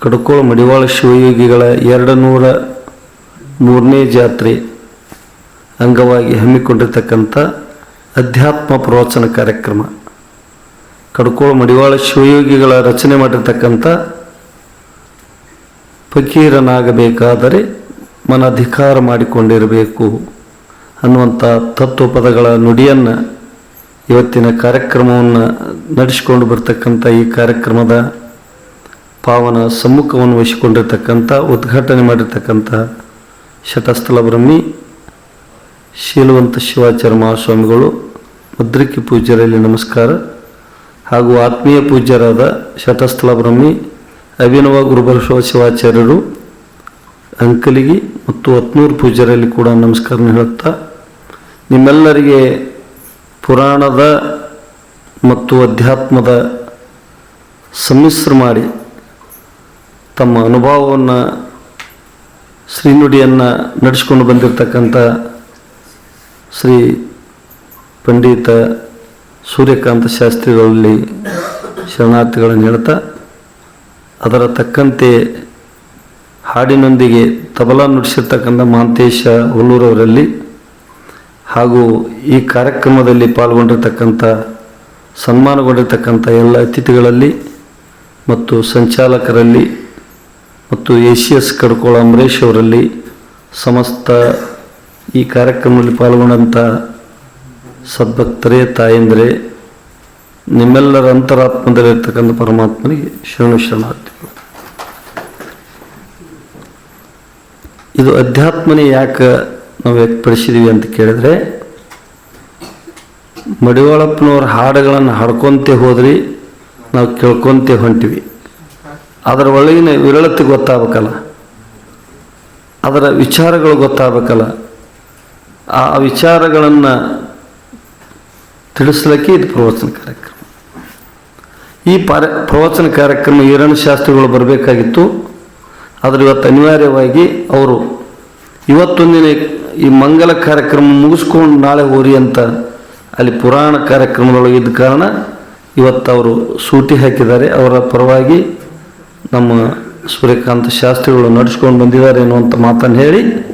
ಕಡ್ಕೋಳ ಮಡಿವಾಳ ಶಿವಯೋಗಿಗಳ ಎರಡು ನೂರ ಮೂರನೇ ಜಾತ್ರೆ ಅಂಗವಾಗಿ ಹಮ್ಮಿಕೊಂಡಿರ್ತಕ್ಕಂಥ ಅಧ್ಯಾತ್ಮ ಪ್ರವಚನ ಕಾರ್ಯಕ್ರಮ. ಕಡ್ಕೋಳ ಮಡಿವಾಳ ಶಿವಯೋಗಿಗಳ ರಚನೆ ಮಾಡಿರ್ತಕ್ಕಂಥ ಫಕೀರನಾಗಬೇಕಾದರೆ ಮನಧಿಕಾರ ಮಾಡಿಕೊಂಡಿರಬೇಕು ಅನ್ನುವಂಥ ತತ್ವಪದಗಳ ನುಡಿಯನ್ನು ಇವತ್ತಿನ ಕಾರ್ಯಕ್ರಮವನ್ನು ನಡೆಸಿಕೊಂಡು ಬರ್ತಕ್ಕಂಥ ಈ ಕಾರ್ಯಕ್ರಮದ ಪಾವನ ಸಮ್ಮುಖವನ್ನು ವಹಿಸಿಕೊಂಡಿರ್ತಕ್ಕಂಥ, ಉದ್ಘಾಟನೆ ಮಾಡಿರ್ತಕ್ಕಂಥ ಶತಸ್ಥಲ ಬ್ರಹ್ಮಿ, ಶೀಲವಂತ ಶಿವಾಚಾರ್ಯ ಮಹಾಸ್ವಾಮಿಗಳು ಮುದ್ರಿಕೆ ಪೂಜ್ಯರಲ್ಲಿ ನಮಸ್ಕಾರ. ಹಾಗೂ ಆತ್ಮೀಯ ಪೂಜ್ಯರಾದ ಶಟಸ್ಥಲ ಬ್ರಹ್ಮಿ, ಅಭಿನವ ಗುರುಬಲಶಿವ ಶಿವಾಚಾರ್ಯರು, ಅಂಕಲಿಗಿ ಮತ್ತು ಹತ್ನೂರು ಪೂಜ್ಯರಲ್ಲಿ ಕೂಡ ನಮಸ್ಕಾರ ಹೇಳುತ್ತಾ, ನಿಮ್ಮೆಲ್ಲರಿಗೆ ಪುರಾಣದ ಮತ್ತು ಅಧ್ಯಾತ್ಮದ ಸಮ್ಮಿಶ್ರ ಮಾಡಿ ತಮ್ಮ ಅನುಭವವನ್ನು ಶ್ರೀನುಡಿಯನ್ನು ನಡೆಸ್ಕೊಂಡು ಬಂದಿರತಕ್ಕಂಥ ಶ್ರೀ ಪಂಡಿತ ಸೂರ್ಯಕಾಂತ ಶಾಸ್ತ್ರಿಗಳಲ್ಲಿ ಶರಣಾರ್ಥಿಗಳನ್ನು ಹೇಳ್ತಾ, ಅದರ ತಕ್ಕಂತೆ ಹಾಡಿನೊಂದಿಗೆ ತಬಲಾ ನುಡಿಸಿರ್ತಕ್ಕಂಥ ಮಾಂತೇಶ ಹುಲ್ಲೂರವರಲ್ಲಿ ಹಾಗೂ ಈ ಕಾರ್ಯಕ್ರಮದಲ್ಲಿ ಪಾಲ್ಗೊಂಡಿರ್ತಕ್ಕಂಥ, ಸನ್ಮಾನಗೊಂಡಿರ್ತಕ್ಕಂಥ ಎಲ್ಲ ಅತಿಥಿಗಳಲ್ಲಿ ಮತ್ತು ಸಂಚಾಲಕರಲ್ಲಿ ಮತ್ತು A C S Kadkol Ambareesh ಅವರಲ್ಲಿ ಸಮಸ್ತ ಈ ಕಾರ್ಯಕ್ರಮದಲ್ಲಿ ಪಾಲ್ಗೊಂಡಂಥ ಸದ್ಭಕ್ತರೇ ತಾಯಂದರೆ, ನಿಮ್ಮೆಲ್ಲರ ಅಂತರಾತ್ಮದಲ್ಲಿರ್ತಕ್ಕಂಥ ಪರಮಾತ್ಮನಿಗೆ ಶರಣು ಶರಣಾರ್ಥಿಗಳು. ಇದು ಅಧ್ಯಾತ್ಮನೇ ಯಾಕೆ ನಾವು ವ್ಯಕ್ತಪಡಿಸಿದೀವಿ ಅಂತ ಕೇಳಿದ್ರೆ, ಮಡಿವಾಳಪ್ಪನವ್ರ ಹಾಡುಗಳನ್ನು ಹಾಡ್ಕೊತೇ ಹೋದ್ರಿ, ನಾವು ಕೇಳ್ಕೊತೇ ಹೊಂಟಿವಿ. ಅದರ ಒಳಗಿನ ವಿರಳತೆ ಗೊತ್ತಾಗಬೇಕಲ್ಲ. ಅದರ ವಿಚಾರಗಳು ಗೊತ್ತಾಗಬೇಕಲ್ಲ. ಆ ವಿಚಾರಗಳನ್ನು ತಿಳಿಸ್ಲಿಕ್ಕೆ ಇದು ಪ್ರವಚನ ಕಾರ್ಯಕ್ರಮ. ಈ ಪಾರ, ಪ್ರವಚನ ಕಾರ್ಯಕ್ರಮ ಈರಣ್ಣ ಶಾಸ್ತ್ರಿಗಳು ಬರಬೇಕಾಗಿತ್ತು. ಆದರೆ ಇವತ್ತು ಅನಿವಾರ್ಯವಾಗಿ ಅವರು ಇವತ್ತೊಂದಿನ ಈ ಮಂಗಲ ಕಾರ್ಯಕ್ರಮ ಮುಗಿಸ್ಕೊಂಡು ನಾಳೆ ಹೋರಿ ಅಂತ ಅಲ್ಲಿ ಪುರಾಣ ಕಾರ್ಯಕ್ರಮದೊಳಗೆ ಇದ್ದ ಕಾರಣ ಇವತ್ತು ಅವರು ಸೂಟಿ ಹಾಕಿದ್ದಾರೆ. ಅವರ ಪರವಾಗಿ ನಮ್ಮ ಸೂರ್ಯಕಾಂತ ಶಾಸ್ತ್ರಿಗಳು ನಡೆಸ್ಕೊಂಡು ಬಂದಿದ್ದಾರೆ ಅನ್ನುವಂಥ ಮಾತನ್ನು ಹೇಳಿ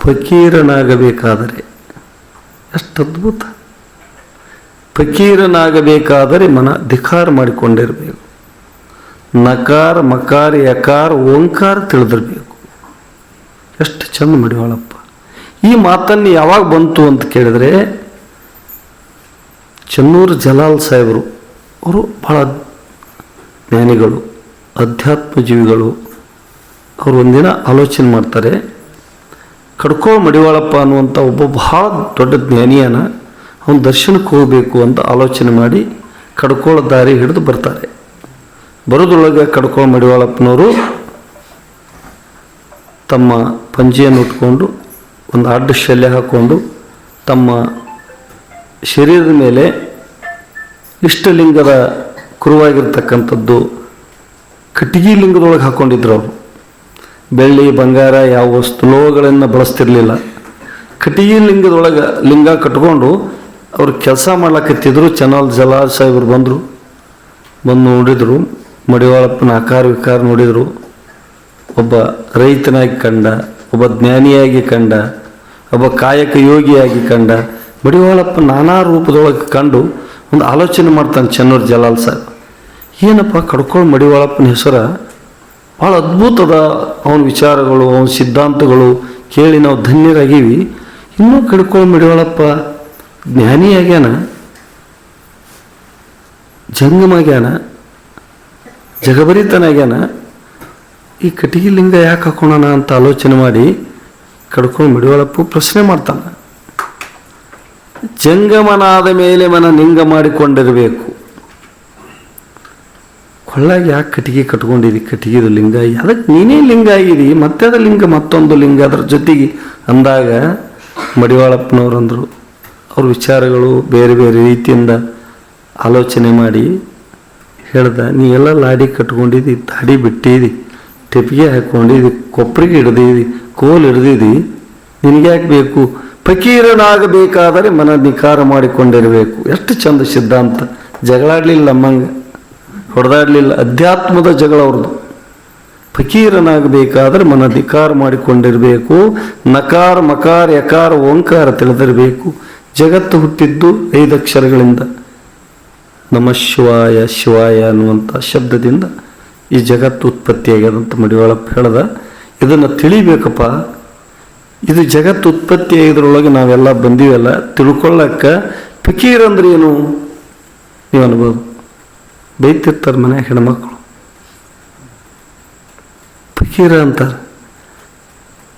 ಫಕೀರನಾಗಬೇಕಾದರೆ, ಎಷ್ಟು ಅದ್ಭುತ. ಫಕೀರನಾಗಬೇಕಾದರೆ ಮನ ಧಿಕಾರ ಮಾಡಿಕೊಂಡಿರಬೇಕು. ನಕಾರ, ಮಕಾರ, ಯಕಾರ, ಓಂಕಾರ ತಿಳಿದಿರಬೇಕು. ಎಷ್ಟು ಚಂದ ಮಡಿವಾಳಪ್ಪ. ಈ ಮಾತನ್ನು ಯಾವಾಗ ಬಂತು ಅಂತ ಕೇಳಿದ್ರೆ, ಚೆನ್ನೂರು ಜಲಾಲ್ ಸಾಹೇಬರು ಅವರು ಬಹಳ ಜ್ಞಾನಿಗಳು ಅಧ್ಯಾತ್ಮ ಜೀವಿಗಳು ಅವರು ಒಂದಿನ ಆಲೋಚನೆ ಮಾಡ್ತಾರೆ ಕಡ್ಕೋ ಮಡಿವಾಳಪ್ಪ ಅನ್ನುವಂಥ ಒಬ್ಬ ಬಹಳ ದೊಡ್ಡ ಜ್ಞಾನಿಯನ ಅವನ ದರ್ಶನಕ್ಕೆ ಹೋಗಬೇಕು ಅಂತ ಆಲೋಚನೆ ಮಾಡಿ ಕಡ್ಕೋಳ ದಾರಿ ಹಿಡಿದು ಬರ್ತಾರೆ. ಬರೋದ್ರೊಳಗೆ ಕಡ್ಕೋ ಮಡಿವಾಳಪ್ಪನವರು ತಮ್ಮ ಪಂಜಿಯನ್ನು ಉಟ್ಕೊಂಡು ಒಂದು ಅಡ್ಡ ಶಲ್ಯ ಹಾಕ್ಕೊಂಡು ತಮ್ಮ ಶರೀರದ ಮೇಲೆ ಇಷ್ಟಲಿಂಗದ ಕುರುವಾಗಿರ್ತಕ್ಕಂಥದ್ದು ಕಟ್ಟಿಗೆ ಲಿಂಗದೊಳಗೆ ಹಾಕ್ಕೊಂಡಿದ್ರು ಅವರು. ಬೆಳ್ಳಿ, ಬಂಗಾರ ಯಾವ ವಸ್ತು ಲೋಹಗಳನ್ನು ಬಳಸ್ತಿರ್ಲಿಲ್ಲ. ಕಟ್ಟಿಗೆ ಲಿಂಗದೊಳಗೆ ಲಿಂಗ ಕಟ್ಕೊಂಡು ಅವರು ಕೆಲಸ ಮಾಡ್ಲಕತ್ತಿದ್ರು, ಚನಲ್ ಜಲಾರ್ ಸಾಹೇಬರು ಬಂದರು. ಬಂದು ನೋಡಿದರು, ಮಡಿವಾಳಪ್ಪನ ಆಕಾರ ವಿಕಾರ ನೋಡಿದರು. ಒಬ್ಬ ರೈತನಾಗಿ ಕಂಡ, ಒಬ್ಬ ಜ್ಞಾನಿಯಾಗಿ ಕಂಡ, ಒಬ್ಬ ಕಾಯಕ ಯೋಗಿಯಾಗಿ ಕಂಡ, ಮಡಿವಾಳಪ್ಪ ನಾನಾ ರೂಪದೊಳಗೆ ಕಂಡು ಒಂದು ಆಲೋಚನೆ ಮಾಡ್ತಾನೆ ಚೆನ್ನೂರು ಜಲಾಲ್ ಸಾಹೇಬ್ ಏನಪ್ಪ ಕಡ್ಕೊಂಡು ಮಡಿವಾಳಪ್ಪನ ಹೆಸರ? ಭಾಳ ಅದ್ಭುತದ ಅವನ ವಿಚಾರಗಳು, ಅವನ ಸಿದ್ಧಾಂತಗಳು ಕೇಳಿ ನಾವು ಧನ್ಯರಾಗೀವಿ. ಇನ್ನೂ ಕಡ್ಕೊಂಡು ಮಡಿವಾಳಪ್ಪ ಜ್ಞಾನಿಯಾಗ್ಯಾನ? ಜಂಗಮಾಗ್ಯಾನ? ಜಗಬರಿತನಾಗ್ಯಾನ ಈ ಕಟ್ಟಿಗೆ ಲಿಂಗ ಯಾಕೆ ಹಾಕೋಣ ಅಂತ ಆಲೋಚನೆ ಮಾಡಿ ಕಡ್ಕೊಂಡು ಮಡಿವಾಳಪ್ಪ ಪ್ರಶ್ನೆ ಮಾಡ್ತಾನೆ. ಜಂಗಮನಾದ ಮೇಲೆ ಮನ ಲಿಂಗ ಮಾಡಿಕೊಂಡಿರಬೇಕು. ಕೊಳ್ಳಾಗಿ ಯಾಕೆ ಕಟ್ಟಿಗೆ ಕಟ್ಕೊಂಡಿದಿ? ಕಟ್ಟಿಗೆದು ಲಿಂಗ ಅದಕ್ಕೆ ನೀನೇ ಲಿಂಗ ಆಗಿದಿ. ಮತ್ತೆ ಅದ ಲಿಂಗ, ಮತ್ತೊಂದು ಲಿಂಗ ಅದರ ಜೊತೆಗೆ ಅಂದಾಗ ಮಡಿವಾಳಪ್ಪನವ್ರು ಅಂದರು, ಅವ್ರ ವಿಚಾರಗಳು ಬೇರೆ ಬೇರೆ ರೀತಿಯಿಂದ ಆಲೋಚನೆ ಮಾಡಿ ಹೇಳ್ದ, ನೀ ಎಲ್ಲ ಲಾಡಿ ಕಟ್ಕೊಂಡಿದ್ದಿ ತಾಡಿ ಬಿಟ್ಟಿದಿ, ಟೆಪ್ಪಿಗೆ ಹಾಕ್ಕೊಂಡಿದ್ದಿ ಕೊಪ್ಪರಿಗೆ ಹಿಡ್ದಿದಿ, ಕೋಲ್ ಹಿಡ್ದಿದಿ ನಿನಗೆ ಯಾಕೆ ಬೇಕು? ಫಕೀರನಾಗಬೇಕಾದರೆ ಮನ ನಿಕಾರ ಮಾಡಿಕೊಂಡಿರಬೇಕು. ಎಷ್ಟು ಚಂದ ಸಿದ್ಧಾಂತ. ಜಗಳಾಡಲಿಲ್ಲ ನಮ್ಮಂಗೆ. ಹೊಡೆದಾಡಲಿಲ್ಲ. ಅಧ್ಯಾತ್ಮದ ಜಗಳ ಅವ್ರದ್ದು. ಫಕೀರನಾಗಬೇಕಾದ್ರೆ ಮನಧಿಕಾರ ಮಾಡಿಕೊಂಡಿರಬೇಕು. ನಕಾರ, ಮಕಾರ, ಯಕಾರ, ಓಂಕಾರ ತಿಳಿದಿರಬೇಕು. ಜಗತ್ತು ಹುಟ್ಟಿದ್ದು ಐದಕ್ಷರಗಳಿಂದ ನಮ ಶಿವಾಯ ಶಿವಾಯ ಅನ್ನುವಂಥ ಶಬ್ದದಿಂದ ಈ ಜಗತ್ತು ಉತ್ಪತ್ತಿಯಾಗ್ಯದಂತ ಮಡಿವಾಳಪ್ಪ ಹೇಳ್ದ. ಇದನ್ನು ತಿಳಿಬೇಕಪ್ಪ. ಇದು ಜಗತ್ತು ಉತ್ಪತ್ತಿ ಆಗಿದ್ರೊಳಗೆ ನಾವೆಲ್ಲ ಬಂದೀವಲ್ಲ. ತಿಳ್ಕೊಳ್ಳಕ್ಕ ಫಕೀರ್ ಅಂದ್ರೆ ಏನು? ನೀವು ಅನ್ಬೋದು. ಬೈತಿರ್ತಾರೆ ಮನೆ ಹೆಣ್ಮಕ್ಳು. ಫಕೀರ ಅಂತಾರೆ.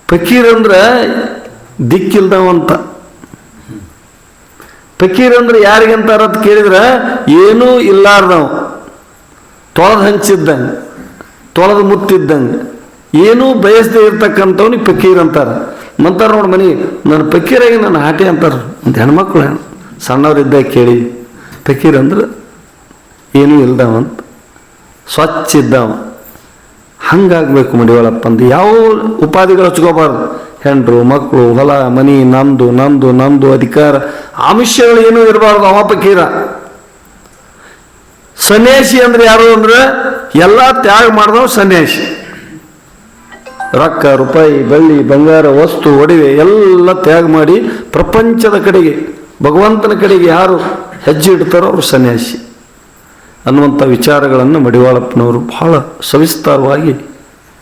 ಫಕೀರ್ ಅಂದ್ರೆ ದಿಕ್ಕಿಲ್ದವಂತ. ಫಕೀರ್ ಅಂದ್ರೆ ಯಾರಿಗಂತಾರ ಅಂತ ಕೇಳಿದ್ರೆ ಏನೂ ಇಲ್ಲಾರ್ದವ. ತೊಳೆದು ಹಂಚಿದ್ದಂಗೆ, ತೊಳೆದು ಮುತ್ತಿದ್ದಂಗೆ. ಏನೂ ಬಯಸದೆ ಇರ್ತಕ್ಕಂಥವ್ನಿಗೆ ಪಕ್ಕೀರ್ ಅಂತಾರೆ. ಮಂತಾರ ನೋಡಿ ಮನಿ ನನ್ನ ಪಕ್ಕೀರಾಗಿ ನನ್ನ ಆಟೆ ಅಂತಾರೆ. ಒಂದು ಹೆಣ್ಮಕ್ಳು ಹೆಣ್ಣು ಸಣ್ಣವರಿದ್ದಾಗ ಕೇಳಿ ಪಕ್ಕೀರ್ ಅಂದ್ರೆ ಏನೂ ಇಲ್ದವಂತ ಸ್ವಚ್ಛ ಇದ್ದವ. ಹಂಗಾಗಬೇಕು ಮಡಿವಾಳಪ್ಪ ಅಂದು ಯಾವ ಉಪಾಧಿಗಳು ಹಚ್ಕೋಬಾರ್ದು. ಹೆಂಡ್ರು ಮಕ್ಕಳು ಹೊಲ, ಮನಿ ನಂದು ನಂದು ನಂದು, ಅಧಿಕಾರ ಆಮಿಷಗಳು ಏನೂ ಇರಬಾರ್ದು ಅವ ಪಕ್ಕೀರ ಸನ್ಯಾಸಿ ಅಂದ್ರೆ ಯಾರು ಅಂದ್ರೆ, ಎಲ್ಲ ತ್ಯಾಗ ಮಾಡಿದವ ಸನ್ಯಾಸಿ. ರೊಕ್ಕ, ರೂಪಾಯಿ, ಬೆಳ್ಳಿ, ಬಂಗಾರ, ವಸ್ತು, ಒಡವೆ ಎಲ್ಲ ತ್ಯಾಗ ಮಾಡಿ ಪ್ರಪಂಚದ ಕಡೆಗೆ, ಭಗವಂತನ ಕಡೆಗೆ ಯಾರು ಹೆಜ್ಜೆ ಇಡ್ತಾರೋ ಅವರು ಸನ್ಯಾಸಿ. ಅನ್ನುವಂಥ ವಿಚಾರಗಳನ್ನು ಮಡಿವಾಳಪ್ಪನವರು ಬಹಳ ಸವಿಸ್ತಾರವಾಗಿ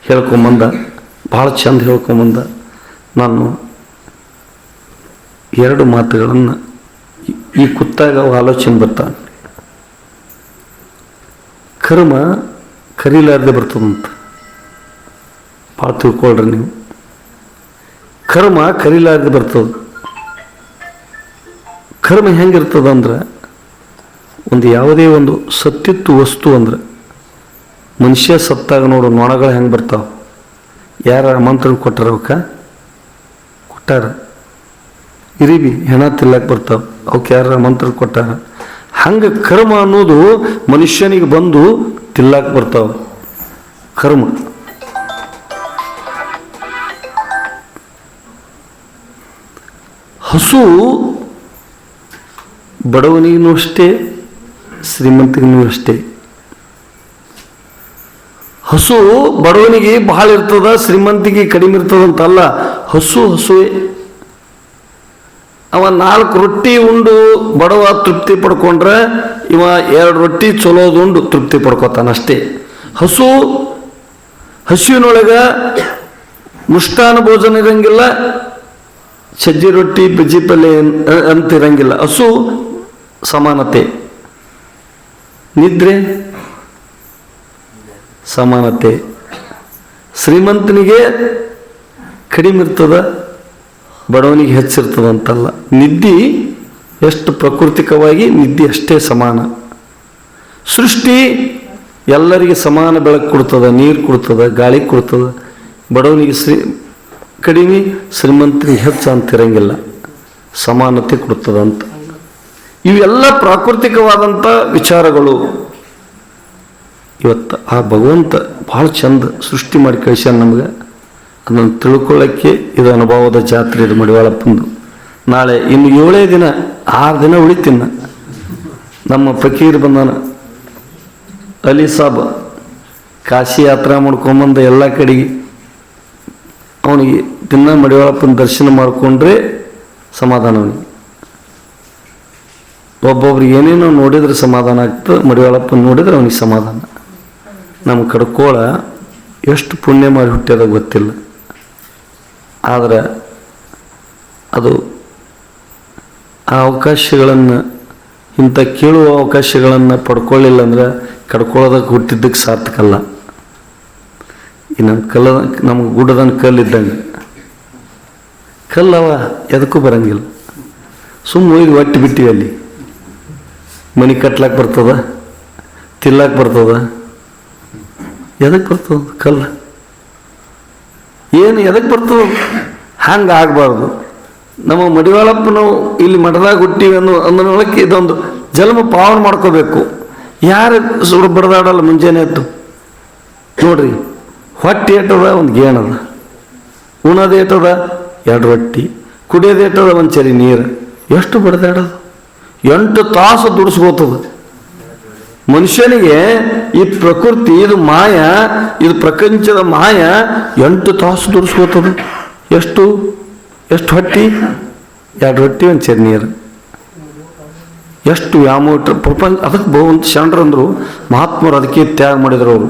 ಹೇಳ್ಕೊಂಬಂದ ಭಾಳ ಚಂದ ಹೇಳ್ಕೊಂಬಂದ ನಾನು ಎರಡು ಮಾತುಗಳನ್ನು ಈ- ಕುತ್ತಾಗ ಆಲೋಚನೆ ಬರ್ತಾನೆ. ಕರ್ಮ ಕರೀಲಾರ್ದೆ ಬರ್ತದಂತ. ಭಾಳ ತಿಳ್ಕೊಳ್ರಿ ನೀವು. ಕರ್ಮ ಕರಿಲಾರ್ದು ಬರ್ತದೆ. ಕರ್ಮ ಹೆಂಗಿರ್ತದ ಅಂದ್ರೆ ಒಂದು ಯಾವುದೇ ಒಂದು ಸತ್ತಿತ್ತು ವಸ್ತು ಅಂದ್ರೆ ಮನುಷ್ಯ ಸತ್ತಾಗ ನೋಡು ನೊಣಗಳು ಹೆಂಗೆ ಬರ್ತಾವ. ಯಾರ ಮಂತ್ರ ಕೊಟ್ಟಾರ ಅವಕ್ಕ? ಕೊಟ್ಟಾರ. ಇರಿಬಿ, ಹೆಣ ತಿಲ್ಲಕ್ಕೆ ಬರ್ತಾವ. ಅವಕ್ಕೆ ಯಾರ ಮಂತ್ರ ಕೊಟ್ಟಾರ? ಹಂಗೆ ಕರ್ಮ ಅನ್ನೋದು ಮನುಷ್ಯನಿಗೆ ಬಂದು ತಿಲ್ಲಕ್ಕೆ ಬರ್ತಾವ. ಕರ್ಮ. ಹಸು ಬಡವನಿಗೂ ಅಷ್ಟೇ ಶ್ರೀಮಂತಿಗೂ ಅಷ್ಟೇ. ಹಸು ಬಡವನಿಗೆ ಬಹಳ ಇರ್ತದ, ಶ್ರೀಮಂತಿಗೆ ಕಡಿಮೆ ಇರ್ತದಂತಲ್ಲ ಹಸು ಹಸುವೆ. ಅವ ನಾಲ್ಕು ರೊಟ್ಟಿ ಉಂಡು, ಬಡವ ತೃಪ್ತಿ ಪಡ್ಕೊಂಡ್ರೆ ಇವ ಎರಡು ರೊಟ್ಟಿ ಚಲೋದು ಉಂಡು, ತೃಪ್ತಿ ಪಡ್ಕೋತಾನಷ್ಟೇ ಹಸು ಹಸುವಿನೊಳಗ ಮುಷ್ಟಾನ ಭೋಜನ ಇರಂಗಿಲ್ಲ ಸಜ್ಜಿ ರೊಟ್ಟಿ, ಬಜ್ಜಿ ಪಲ್ಯ ಅಂತಿರಂಗಿಲ್ಲ. ಹಸು ಸಮಾನತೆ. ನಿದ್ರೆ? ಸಮಾನತೆ. ಶ್ರೀಮಂತನಿಗೆ ಕಡಿಮೆ ಇರ್ತದ, ಬಡವನಿಗೆ ಹೆಚ್ಚಿರ್ತದ ಅಂತಲ್ಲ. ನಿದ್ದೆ ಎಷ್ಟು ಪ್ರಾಕೃತಿಕವಾಗಿ, ನಿದ್ದೆ ಅಷ್ಟೇ ಸಮಾನ. ಸೃಷ್ಟಿ ಎಲ್ಲರಿಗೆ ಸಮಾನ ಬೆಳಕು ಕೊಡ್ತದ, ನೀರು ಕೊಡ್ತದ, ಗಾಳಿ ಕೊಡ್ತದ. ಬಡವನಿಗೆ ಶ್ರೀ ಕಡಿಮೆ ಶ್ರೀಮಂತರಿಗೆ ಹೆಚ್ಚು ಅಂತಿರಂಗಿಲ್ಲ ಸಮಾನತೆ ಕೊಡ್ತದಂತ ಇವೆಲ್ಲ ಪ್ರಾಕೃತಿಕವಾದಂಥ ವಿಚಾರಗಳು. ಇವತ್ತು ಆ ಭಗವಂತ ಭಾಳ ಚಂದ ಸೃಷ್ಟಿ ಮಾಡಿ ಕಳಿಸ್ಯಾನ ನಮ್ಗೆ. ಅದನ್ನು ತಿಳ್ಕೊಳ್ಳೋಕ್ಕೆ ಇದು ಅನುಭವದ ಜಾತ್ರೆ ಇದು ಮಡಿವಾಳಪ್ಪಂದು ನಾಳೆ ಇನ್ನು ಏಳೇ ದಿನ, ಆರು ದಿನ ಉಳಿತೀನ ನಮ್ಮ ಫಕೀರ್ ಬಂದನ. ಅಲಿ ಸಾಬ್ ಕಾಶಿ ಯಾತ್ರಾ ಮಾಡ್ಕೊಂಬಂದ ಎಲ್ಲ ಕಡೆಗೆ. ಅವನಿಗೆ ದಿನ ಮಡಿವಾಳಪ್ಪನ ದರ್ಶನ ಮಾಡಿಕೊಂಡ್ರೆ ಸಮಾಧಾನ ಅವನಿಗೆ. ಒಬ್ಬೊಬ್ರಿಗೆ ಏನೇನೋ ನೋಡಿದ್ರೆ ಸಮಾಧಾನ ಆಗ್ತದೆ, ಮಡಿವಾಳಪ್ಪನ ನೋಡಿದ್ರೆ ಅವನಿಗೆ ಸಮಾಧಾನ. ನಮ್ಮ ಕಡ್ಕೋಳ ಎಷ್ಟು ಪುಣ್ಯ ಮಾಡಿ ಹುಟ್ಟ್ಯದ ಗೊತ್ತಿಲ್ಲ. ಆದರೆ ಅದು ಆ ಅವಕಾಶಗಳನ್ನು, ಇಂಥ ಕೇಳುವ ಅವಕಾಶಗಳನ್ನು ಪಡ್ಕೊಳ್ಳಿಲ್ಲ ಅಂದ್ರೆ ಕಡ್ಕೊಳ್ಳೋದಕ್ಕೆ ಹುಟ್ಟಿದ್ದಕ್ಕೆ ಸಾರ್ಥಕಲ್ಲ ನಮ್ಮ ಕಲ್ಲ ನಮ್ಗೆ ಗುಡ್ಡದನ್ ಕಲ್ಲು ಇದ್ದಂಗೆ ಕಲ್ಲವ ಎದಕ್ಕೂ ಬರಂಗಿಲ್ಲ. ಸುಮ್ಮ ಒಯ್ದು ಒಟ್ಟು ಬಿಟ್ಟಿವಿ ಅಲ್ಲಿ. ಮನೆ ಕಟ್ಲಾಕ್ ಬರ್ತದ ತಿಲ್ಲಕ್ಕೆ ಬರ್ತದ. ಎದಕ್ಕೆ ಬರ್ತದ ಕಲ್ಲ? ಏನು ಎದಕ್ಕೆ ಬರ್ತದ? ಹಂಗೆ ಆಗಬಾರ್ದು. ನಮ್ಮ ಮಡಿವಾಳಪ್ಪ ನಾವು ಇಲ್ಲಿ ಮಠದಾಗ ಹುಟ್ಟಿವಿ ಅನ್ನೋ ಅನ್ನೋಳಕ್ಕೆ ಇದೊಂದು ಜನ್ಮ ಪಾವನ ಮಾಡ್ಕೋಬೇಕು. ಯಾರು ಸುಡು ಬಡದಾಡಲ್ಲ ಮುಂಜಾನೆ ಎದ್ದು? ನೋಡ್ರಿ. ಹೊಟ್ಟೆ ಏಟದ ಒಂದು ಗೇಣದ. ಉಣೋದು ಏಟದ ಎರಡು ರೊಟ್ಟಿ, ಕುಡಿಯೋದು ಒಂದು ಚರಿ ನೀರು. ಎಷ್ಟು ಬಡ್ದಾಡೋದು? ಎಂಟು ತಾಸು ದುಡಿಸ್ಕೋತದ. ಮನುಷ್ಯನಿಗೆ ಈ ಪ್ರಕೃತಿ, ಇದು ಮಾಯ, ಇದು ಪ್ರಪಂಚದ ಮಾಯ ಎಂಟು ತಾಸು ದುಡಿಸ್ಕೋತದ. ಎಷ್ಟು? ಎಷ್ಟು ಹೊಟ್ಟಿ? ಎರಡು ರೊಟ್ಟಿ, ಒಂದು ಚರಿ ನೀರು. ಎಷ್ಟು ವ್ಯಾಮೋಟ ಪ್ರಪಂಚ, ಅದಕ್ಕೆ ಬಹು ಶರಣರಂದ್ರು ಮಹಾತ್ಮರು ಅದಕ್ಕೆ ತ್ಯಾಗ ಮಾಡಿದ್ರು ಅವರು.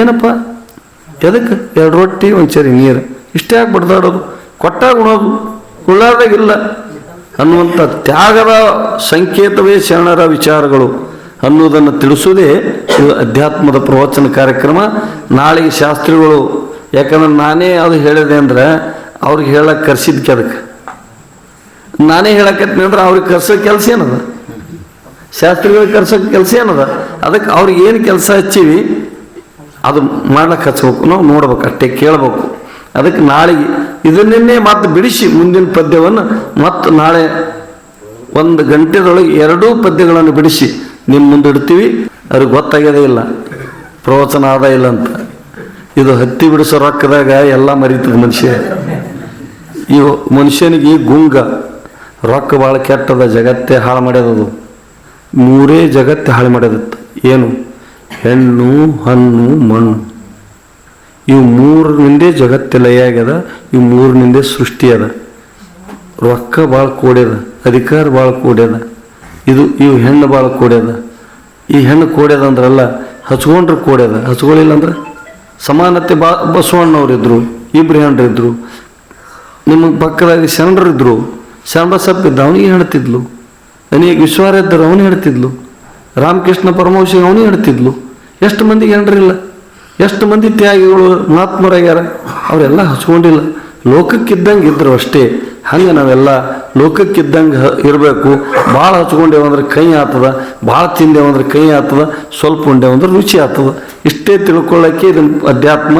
ಏನಪ್ಪ? ಎದಕ್ಕೆ? ಎರಡು ರೊಟ್ಟಿ, ಒಂದು ಚರಿ ನೀರು. ಇಷ್ಟೇ ಆಗಿ ಬಡ್ದಾಡೋದು ಕೊಟ್ಟಾಗ ಉಣೋದು. ಉಳ್ಳಾದಾಗಿಲ್ಲ ಅನ್ನುವಂಥ ತ್ಯಾಗದ ಸಂಕೇತವೇ ಶರಣರ ವಿಚಾರಗಳು. ಅನ್ನೋದನ್ನು ತಿಳಿಸುವುದೇ ಇದು ಅಧ್ಯಾತ್ಮದ ಪ್ರವಚನ ಕಾರ್ಯಕ್ರಮ. ನಾಳೆಗೆ ಶಾಸ್ತ್ರಿಗಳು, ಯಾಕಂದ್ರೆ ನಾನೇ ಅದು ಹೇಳಿದೆ ಅಂದ್ರೆ ಅವ್ರಿಗೆ ಹೇಳಕ್ಕೆ ಕರ್ಸಿದ್ಕೆ ಅದಕ್ಕೆ. ನಾನೇ ಹೇಳಕತ್ತೀನಿ ಅಂದ್ರೆ ಅವ್ರಿಗೆ ಕರ್ಸೋ ಕೆಲಸ ಏನದ? ಶಾಸ್ತ್ರಿಗಳಿಗೆ ಕರ್ಸೋ ಕೆಲಸ ಏನದ? ಅದಕ್ಕೆ ಅವ್ರಿಗೆ ಏನು ಕೆಲಸ ಹಚ್ಚೀವಿ? ಅದು ಮಾಡ್ಲಿಕ್ಕೆ ಹಚ್ಬೇಕು ನಾವು ನೋಡ್ಬೇಕು, ಅಷ್ಟೇ ಕೇಳಬೇಕು. ಅದಕ್ಕೆ ನಾಳೆಗೆ ಇದನ್ನೇ ಮತ್ತೆ ಬಿಡಿಸಿ ಮುಂದಿನ ಪದ್ಯವನ್ನು ಮತ್ತು ನಾಳೆ ಒಂದು ಗಂಟೆದೊಳಗೆ ಎರಡೂ ಪದ್ಯಗಳನ್ನು ಬಿಡಿಸಿ ನಿಮ್ಮ ಮುಂದೆ ಇಡ್ತೀವಿ. ಅವ್ರಿಗೆ ಗೊತ್ತಾಗ್ಯದೇ ಇಲ್ಲ. ಪ್ರವಚನ ಆದ ಇಲ್ಲ ಅಂತ. ಇದು ಹತ್ತಿ ಬಿಡಿಸೋ ರೊಕ್ಕದಾಗ ಎಲ್ಲ ಮರೀತದೆ ಮನುಷ್ಯ. ಇವು ಮನುಷ್ಯನಿಗೆ ಈ ಗುಂಗ ರೊಕ್ಕ ಭಾಳ ಕೆಟ್ಟದ ಜಗತ್ತೇ ಹಾಳು ಮಾಡ್ಯದದು. ಮೂರೇ ಜಗತ್ತೇ ಹಾಳು ಮಾಡ್ಯದತ್ತು. ಏನು? ಹೆಣ್ಣು, ಹಣ್ಣು, ಮಣ್ಣು. ಇವು ಮೂರನಿಂದೇ ಜಗತ್ತೆ ಲಯ ಆಗ್ಯದ, ಇವು ಮೂರನಿಂದೇ ಸೃಷ್ಟಿ ಅದ. ರೊಕ್ಕ ಭಾಳ ಕೋಡ್ಯದ, ಅಧಿಕಾರ ಭಾಳ ಕೋಡ್ಯದ. ಇದು, ಇವು ಹೆಣ್ಣು ಭಾಳ ಕೋಡ್ಯದ. ಈ ಹೆಣ್ಣು ಕೋಡ್ಯದ ಅಂದ್ರಲ್ಲ, ಹಚ್ಕೊಂಡ್ರೆ ಕೋಡ್ಯದ ಹಚ್ಕೊಳ್ಳಿಲ್ಲ ಅಂದ್ರೆ ಸಮಾನತೆ ಬಾ, ಬಸವಣ್ಣವ್ರಿದ್ರು ಇಬ್ರು ಹೆಣ್ರಿದ್ರು ನಿಮ್ಮ ಪಕ್ಕದಾಗ ಶರಣರಿದ್ರು, ಶರಣ ಸಪ್ಪಿದ್ದ ಅವನಿಗೆ ಹೇಳ್ತಿದ್ಲು. ನನಗೆ ವಿಶ್ವಾರ ಇದ್ದರು ಅವನು ಹೇಳ್ತಿದ್ಲು. ರಾಮಕೃಷ್ಣ ಪರಮಹಂಸ ಅವನೇ ಹೇಳ್ತಿದ್ಲು. ಎಷ್ಟು ಮಂದಿಗೆ ಇಲ್ಲ. ಎಷ್ಟು ಮಂದಿ ತ್ಯಾಗಿಗಳು, ಮಹಾತ್ಮರಾಗ್ಯಾರ, ಅವರೆಲ್ಲ ಹಚ್ಕೊಂಡಿಲ್ಲ. ಲೋಕಕ್ಕಿದ್ದಂಗೆ ಇದ್ರು ಅಷ್ಟೇ. ಹಂಗೆ ನಾವೆಲ್ಲ ಲೋಕಕ್ಕಿದ್ದಂಗೆ ಇರಬೇಕು. ಭಾಳ ಹಚ್ಕೊಂಡೇವಂದ್ರೆ ಕೈ ಆತದ, ಭಾಳ ತಿಂದೇವಂದ್ರೆ ಕೈ ಆತದ, ಸ್ವಲ್ಪ ಉಂಡೇವಂದ್ರೆ ರುಚಿ ಆತದ. ಇಷ್ಟೇ ತಿಳ್ಕೊಳ್ಳೋಕ್ಕೆ ಇದನ್ನು ಅಧ್ಯಾತ್ಮ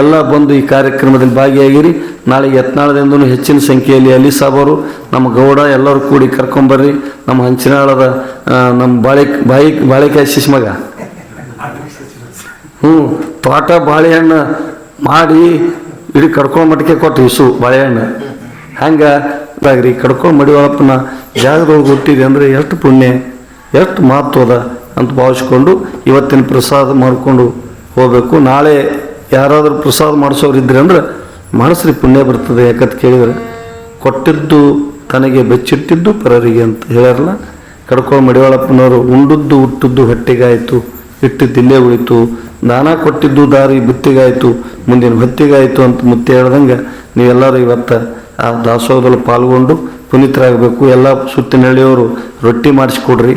ಎಲ್ಲ ಬಂದು ಈ ಕಾರ್ಯಕ್ರಮದಲ್ಲಿ ಭಾಗಿಯಾಗಿರಿ. ನಾಳೆ ಯತ್ನಾಳದಿಂದನೂ ಹೆಚ್ಚಿನ ಸಂಖ್ಯೆಯಲ್ಲಿ ಅಲ್ಲಿ ಸಾಬರು ನಮ್ಮ ಗೌಡ ಎಲ್ಲರೂ ಕೂಡಿ ಕರ್ಕೊಂಬರ್ರಿ. ನಮ್ಮ ಹಂಚಿನಾಳದ ನಮ್ಮ ಬಾಳೆ, ಬಾಯಿ, ಬಾಳೆಕಾಯಿ ಶಿಶ್ಮಗ ಹ್ಞೂ, ತೋಟ ಬಾಳೆಹಣ್ಣು ಮಾಡಿ, ಇಡೀ ಕರ್ಕೊಂಡು ಮಟ್ಟಿಗೆ ಕೊಟ್ಟು ಇಸು ಬಾಳೆಹಣ್ಣು. ಹಂಗೆ ಇದಾಗ್ರಿ, ಕಡ್ಕೊಂಡು ಮಡಿವಾಳಪ್ಪನ ಜಾಗದೊಳಗೆ ಹುಟ್ಟಿದೆ ಅಂದರೆ ಎಷ್ಟು ಪುಣ್ಯ, ಎಷ್ಟು ಮಹತ್ವದ ಅಂತ ಭಾವಿಸ್ಕೊಂಡು ಇವತ್ತಿನ ಪ್ರಸಾದ ಮಾಡಿಕೊಂಡು ಹೋಗಬೇಕು. ನಾಳೆ ಯಾರಾದರೂ ಪ್ರಸಾದ ಮಾಡಿಸೋರು ಇದ್ರಿ ಅಂದ್ರೆ ಮಾಡಿಸ್ರಿ ಪುಣ್ಯ ಬರ್ತದೆ ಯಾಕಂತ ಕೇಳಿದರೆ, ಕೊಟ್ಟಿದ್ದು ತನಗೆ ಬೆಚ್ಚಿಟ್ಟಿದ್ದು ಪರರಿಗೆ ಅಂತ ಹೇಳ್ಯಾರಲ್ಲ, ಕಡ್ಕೊಂಡು ಮಡಿವಾಳಪ್ಪನವರು, ಉಂಡದ್ದು ಹುಟ್ಟಿದ್ದು ಹೊಟ್ಟೆಗಾಯಿತು, ಇಟ್ಟಿದ್ದು ಇಲ್ಲೇ ಉಳಿತು ದಾನ ಕೊಟ್ಟಿದ್ದು ದಾರಿ ಬುತ್ತಿಗಾಯಿತು, ಮುಂದಿನ ಹೊತ್ತಿಗಾಯಿತು ಅಂತ ಮುತ್ತೆ ಹೇಳ್ದಂಗೆ ನೀವೆಲ್ಲರೂ ಇವತ್ತು ಆ ದಾಸೋಹದಲ್ಲಿ ಪಾಲ್ಗೊಂಡು ಪುನೀತರಾಗಬೇಕು. ಎಲ್ಲ ಸುತ್ತಿನಳ್ಳಿಯವರು ರೊಟ್ಟಿ ಮಾಡಿಸ್ಕೊಡ್ರಿ.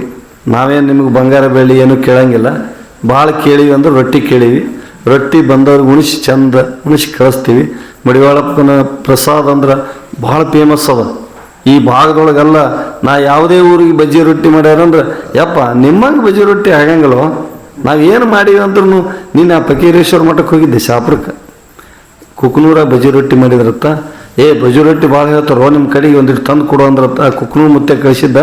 ನಾವೇನು ನಿಮಗೆ ಬಂಗಾರ ಬೆಳ್ಳಿ ಏನೂ ಕೇಳಂಗಿಲ್ಲ. ಭಾಳ ಕೇಳಿವಿ ಅಂದ್ರೆ ರೊಟ್ಟಿ ಕೇಳೀವಿ. ರೊಟ್ಟಿ ಬಂದವ್ರಿಗೆ ಉಣಿಸಿ ಚಂದ ಉಣಿಸಿ ಕಳಿಸ್ತೀವಿ. ಮಡಿವಾಳಪ್ಪನ ಪ್ರಸಾದ ಅಂದ್ರೆ ಭಾಳ ಫೇಮಸ್ ಅದ. ಈ ಭಾಗದೊಳಗೆಲ್ಲ ನಾ ಯಾವುದೇ ಊರಿಗೆ ಬಜ್ಜಿ ರೊಟ್ಟಿ ಮಾಡ್ಯಾರಂದ್ರೆ ಯಪ್ಪ, ನಿಮ್ಮಂಗೆ ಬಜ್ಜಿ ರೊಟ್ಟಿ ಆಗಂಗಲ್ವ ನಾವು ಏನು ಮಾಡೀವಿ ಅಂದ್ರೂ ನೀನು ಆ ಪಕೀರೇಶ್ವರ ಮಠಕ್ಕೆ ಹೋಗಿದ್ದೆ ಶಾಪುರಕ್ಕೆ. ಕುಕ್ನೂರ ಬಜ್ಜಿ ರೊಟ್ಟಿ ಮಾಡಿದ್ರತ್ತ. ಏ ಬಜ್ಜಿ ರೊಟ್ಟಿ ಭಾಳ ಹೇಳ್ತಾರೋ ನಿಮ್ಮ ಕಡೆಗೆ ಒಂದಿಟ್ಟು ತಂದು ಕೊಡು ಅಂದ್ರತ್ತ ಕುಕ್ನೂರು ಮುತ್ತೆ ಕಳಿಸಿದ್ದ,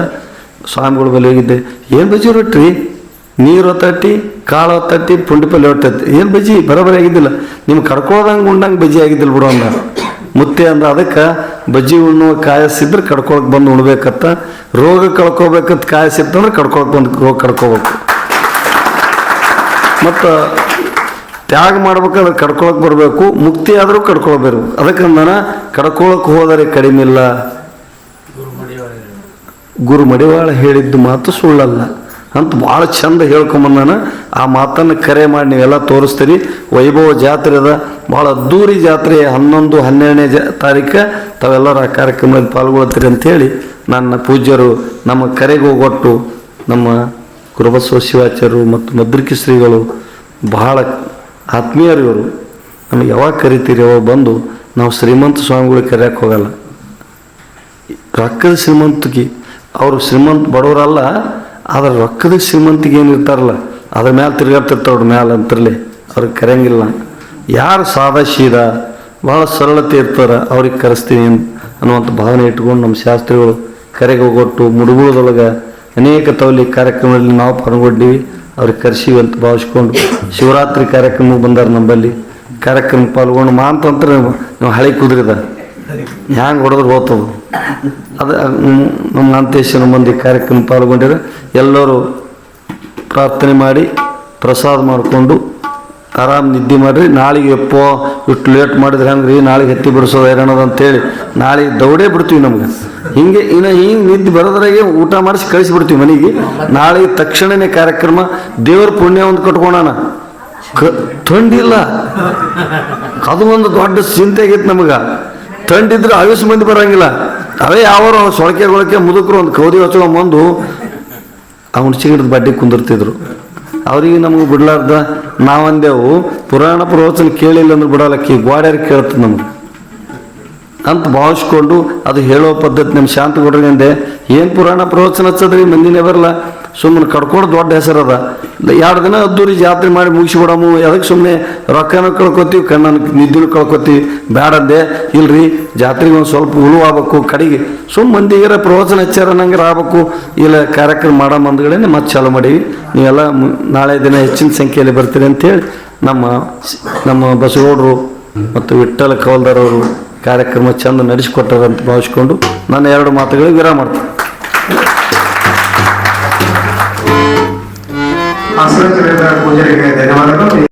ಸ್ವಾಮಿಗಳ ಬಲಿ ಹೋಗಿದ್ದೆ. ಏನು ಬಜ್ಜಿ ರೊಟ್ಟಿ? ನೀರು ಹೊತ್ತಟ್ಟಿ ಕಾಳು ಹೊತ್ತಟ್ಟಿ ಪುಂಡಿ ಪಲ್ಲೆ ಹೊಟ್ಟೈತಿ ಏನು ಬಜ್ಜಿ? ಬರೋಬರಿ ಆಗಿದ್ದಿಲ್ಲ. ನಿಮ್ಗೆ ಕಡ್ಕೊಳ್ದಂಗೆ ಉಂಡಂಗೆ ಬಜ್ಜಿ ಆಗಿದ್ದಿಲ್ಲ ಬಿಡು ಅಂದ. ಮುತ್ತೆ ಅಂದ್ರೆ ಅದಕ್ಕೆ ಬಜ್ಜಿ ಉಣ್ಣುವ ಕಾಯಸಿದ್ರೆ ಕಡ್ಕೊಳಕ್ಕೆ ಬಂದು ಉಣ್ಬೇಕತ್ತ. ರೋಗ ಕಳ್ಕೊಬೇಕಂತ ಕಾಯಸಿತ್ತಂದ್ರೆ ಕಡ್ಕೊಳಕ್ಕೆ ಬಂದು ರೋಗ ಕಡ್ಕೋಬೇಕು. ಮತ್ತು ತ್ಯಾಗ ಮಾಡ್ಬೇಕಾದ್ರೆ ಕಡ್ಕೊಳಕ್ಕೆ ಬರಬೇಕು, ಮುಕ್ತಿ ಆದರೂ ಕಡ್ಕೊಳ್ಬೇಕು ಅದಕ್ಕೆ ಕಡ್ಕೊಳಕ್ಕೆ ಕಡ್ಕೊಳಕ್ ಹೋದರೆ ಕಡಿಮೆ ಇಲ್ಲ ಗುರು ಮಡಿವಾಳ ಹೇಳಿದ್ದು ಮಾತು ಸುಳ್ಳಲ್ಲ. ಅಂತ ಭಾಳ ಚಂದ ಹೇಳ್ಕೊಂಬಂದಾನ ಆ ಮಾತನ್ನು ಕರೆ ಮಾಡಿ ನೀವೆಲ್ಲ ತೋರಿಸ್ತೀರಿ. ವೈಭವ ಜಾತ್ರೆ ಅದ. ಭಾಳ ಅದ್ದೂರಿ ಜಾತ್ರೆ, ಹನ್ನೊಂದು, ಹನ್ನೆರಡನೇ ಜ, ತಾರೀಕು. ತಾವೆಲ್ಲರೂ ಆ ಕಾರ್ಯಕ್ರಮದಲ್ಲಿ ಪಾಲ್ಗೊಳ್ತೀರಿ ಅಂಥೇಳಿ ನನ್ನ ಪೂಜ್ಯರು ನಮ್ಮ ಕರೆಗೆ ಹೋಗೊಟ್ಟು ನಮ್ಮ ಕುರುಬಸವ ಶಿವಾಚಾರ್ಯರು ಮತ್ತು ಮದ್ರಿಕಿ ಶ್ರೀಗಳು ಬಹಳ ಆತ್ಮೀಯರು ಇವರು ನಮಗೆ ಯಾವಾಗ ಕರಿತೀರಿ ಅವಾಗ ಬಂದು ನಾವು ಶ್ರೀಮಂತ ಸ್ವಾಮಿಗಳಿಗೆ ಕರೆಯಕ್ಕೆ ಹೋಗಲ್ಲ. ರೊಕ್ಕದ ಶ್ರೀಮಂತಿಗೆ, ಅವರು ಶ್ರೀಮಂತ ಬಡವರಲ್ಲ, ಆದ್ರೆ ರೊಕ್ಕದ ಶ್ರೀಮಂತಿಗೆ ಏನು ಇರ್ತಾರಲ್ಲ, ಅದ್ರ ಮ್ಯಾಲೆ ತಿರ್ಗಾಡ್ತಿರ್ತಾವ್ರ ಮೇಲೆ ಅಂತಿರಲಿ, ಅವ್ರಿಗೆ ಕರೆಯಂಗಿಲ್ಲ. ಯಾರು ಸಾದಾ ಶೀದಾ ಭಾಳ ಸರಳತೆ ಇರ್ತಾರ, ಅವ್ರಿಗೆ ಕರೆಸ್ತೀನಿ ಅನ್- ಅನ್ನುವಂಥ ಭಾವನೆ ಇಟ್ಕೊಂಡು ನಮ್ಮ ಶಾಸ್ತ್ರಿಗಳು ಕರೆಗೆ ಹೋಗೊಟ್ಟು ಮುಡುಗುಳದೊಳಗೆ ಅನೇಕ ತವಲಿ ಕಾರ್ಯಕ್ರಮದಲ್ಲಿ ನಾವು ಪಾಲ್ಗೊಂಡಿವಿ. ಅವ್ರಿಗೆ ಕರೆಸಿವಿ ಅಂತ ಭಾವಿಸ್ಕೊಂಡು ಶಿವರಾತ್ರಿ ಕಾರ್ಯಕ್ರಮಕ್ಕೆ ಬಂದಾರ ನಂಬಲ್ಲಿ ಕಾರ್ಯಕ್ರಮ ಪಾಲ್ಗೊಂಡು ಮಾಂತಂತ್ರ ನಾವು ಹಳೆ ಕುದುರೆದ. ಹ್ಯಾಂಗೆ ಹೊಡೆದ್ರೆ ಹೋಗ್ತದೆ ಅದು ನಮ್ಮ ನಂತೇಶನ ಮಂದಿ ಕಾರ್ಯಕ್ರಮ ಪಾಲ್ಗೊಂಡಿರ. ಎಲ್ಲರೂ ಪ್ರಾರ್ಥನೆ ಮಾಡಿ ಪ್ರಸಾದ ಮಾಡಿಕೊಂಡು ಆರಾಮ್ ನಿದ್ದೆ ಮಾಡಿರಿ. ನಾಳೆಗೆ ಎಪ್ಪೋ, ಇಷ್ಟು ಲೇಟ್ ಮಾಡಿದ್ರೆ ಹೆಂಗ್ರಿ? ನಾಳೆಗೆ ಹತ್ತಿ ಬಿಡಿಸೋದು ಅಂತ ಅಂತೇಳಿ ನಾಳೆ ದೌಡೇ ಬಿಡ್ತೀವಿ ನಮ್ಗೆ. ಹಿಂಗೆ ಇನ್ನು ಹಿಂಗೆ ನಿದ್ದೆ ಬರೋದ್ರಾಗೆ ಊಟ ಮಾಡಿಸಿ ಕಳಿಸಿಬಿಡ್ತೀವಿ ಮನೆಗೆ. ನಾಳೆ ತಕ್ಷಣನೇ ಕಾರ್ಯಕ್ರಮ, ದೇವ್ರ ಪುಣ್ಯ ಒಂದು ಕಟ್ಕೊಳೋಣ. ಕ, ಥಂಡಿಲ್ಲ. ಅದು ಒಂದು ದೊಡ್ಡ ಚಿಂತೆ ಆಗೈತೆ ನಮಗೆ. ಥಂಡಿದ್ರೆ ಆಯುಷ್ ಮಂದಿ ಬರಂಗಿಲ್ಲ. ಅದೇ ಯಾವ ಸೊಳಕೆ ಗೊಳಕೆ ಮುದುಕರು ಒಂದು ಕೌದಿ ಹಚ್ಕೊಂಬಂದು ಅವನು ಸಿಗಿಡ್ದು ಬಡ್ಡಿ ಕುಂದಿರ್ತಿದ್ರು. ಅವ್ರಿಗೆ ನಮಗೆ ಬಿಡ್ಲಾರ್ದ ನಾವಂದೇವು ಪುರಾಣ ಪ್ರವಚನ ಕೇಳಿಲ್ಲ ಅಂದ್ರೆ ಬಿಡಲಕ್ಕಿ, ಗ್ವಾಡ್ಯಾರ ಕೇಳ್ತದೆ ನಮ್ಗೆ. ಅಂತ ಭಾವಿಸ್ಕೊಂಡು ಅದು ಹೇಳೋ ಪದ್ಧತಿ ನಮ್ಮ ಶಾಂತಗೌಡ್ರಿಗೆ ಏನು ಪುರಾಣ ಪ್ರವಚನ ಹಚ್ಚದ್ರಿ, ಮಂದಿನೇ ಬರಲ್ಲ ಸುಮ್ಮನೆ ಕಡ್ಕೊಂಡು ದೊಡ್ಡ ಹೆಸರದ ಎರಡು ದಿನ ಅದ್ದೂರಿ ಜಾತ್ರೆ ಮಾಡಿ ಮುಗಿಸ್ಬಿಡಮು. ಅದಕ್ಕೆ ಸುಮ್ಮನೆ ರೊಕ್ಕನೂ ಕಳ್ಕೊತೀವಿ ಕಣ್ಣನ್ನು ನಿದ್ದೆನೂ ಕಳ್ಕೊತೀವಿ ಬೇಡದೆ ಇಲ್ರಿ, ಜಾತ್ರೆಗೆ ಒಂದು ಸ್ವಲ್ಪ ಉಳುವಾಗಬೇಕು ಆಗ್ಬೇಕು, ಕಡೆಗೆ. ಸುಮ್ಮ ಮಂದಿಗೆರ ಪ್ರವಚನ ಹೆಚ್ಚಾರ ನಂಗೆ ಆಗ್ಬೇಕು. ಇಲ್ಲ ಕಾರ್ಯಕ್ರಮ ಮಾಡೋ ಮಂದಿಗಳೇ ಮತ್ತೆ ಚಾಲು ಮಾಡೀವಿ ನೀವೆಲ್ಲ ನಾಳೆ ದಿನ ಹೆಚ್ಚಿನ ಸಂಖ್ಯೆಯಲ್ಲಿ ಬರ್ತೀರಿ ಅಂತೇಳಿ ನಮ್ಮ ನಮ್ಮ ಬಸಗೌಡರು ಮತ್ತು ವಿಠ್ಠಲ ಕವಲ್ದಾರ್ ಅವರು ಕಾರ್ಯಕ್ರಮ ಚಂದ ನಡೆಸಿಕೊಟ್ಟಾರಂತ ಭಾವಿಸ್ಕೊಂಡು ನನ್ನ ಎರಡು ಮಾತುಗಳಿಗೆ ವಿರಾಮ ಮಾಡ್ತೀನಿ. ಹಸಿರು ಚಂದ್ರ ಪೂಜಾರಿಗೆ ಧನ್ಯವಾದಗಳು